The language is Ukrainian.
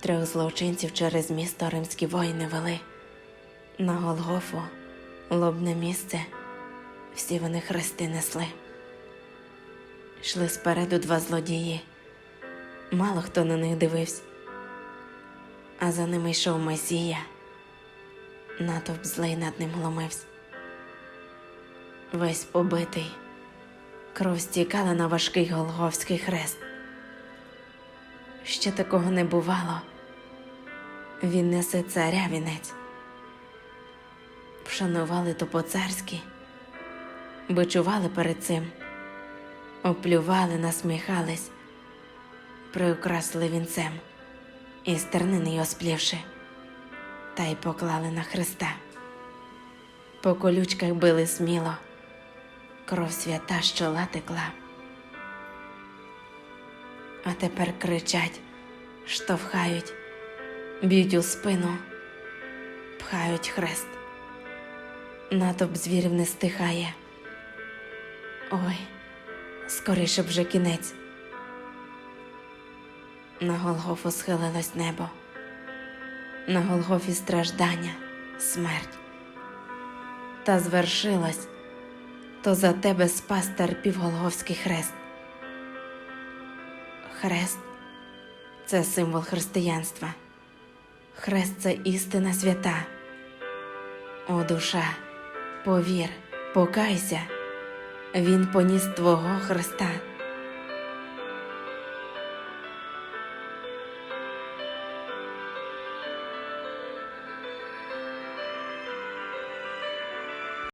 Трьох злочинців через місто римські воїни вели. На Голгофу, лобне місце, всі вони хрести несли. Йшли спереду два злодії, мало хто на них дивився, а за ними йшов Месія, натовп злий над ним гломився. Весь побитий, кров стікала на важкий Голговський хрест. Ще такого не бувало. Він несе царя вінець. Вшанували то по-царськи, бичували перед цим, оплювали, насміхались, приукрасили вінцем і стернини його сплівши, та й поклали на хреста. По колючках били сміло, кров свята чола текла. А тепер кричать, штовхають, б'ють у спину, пхають хрест. Натовп звірів не стихає. Ой, скоріше б вже кінець. На Голгофу схилилось небо, на Голгофі страждання, смерть. Та звершилось, то за тебе спас терпів Голговський хрест. Хрест це символ християнства. Хрест це істина свята. О, душа, повір, покайся, Він поніс Твого Христа.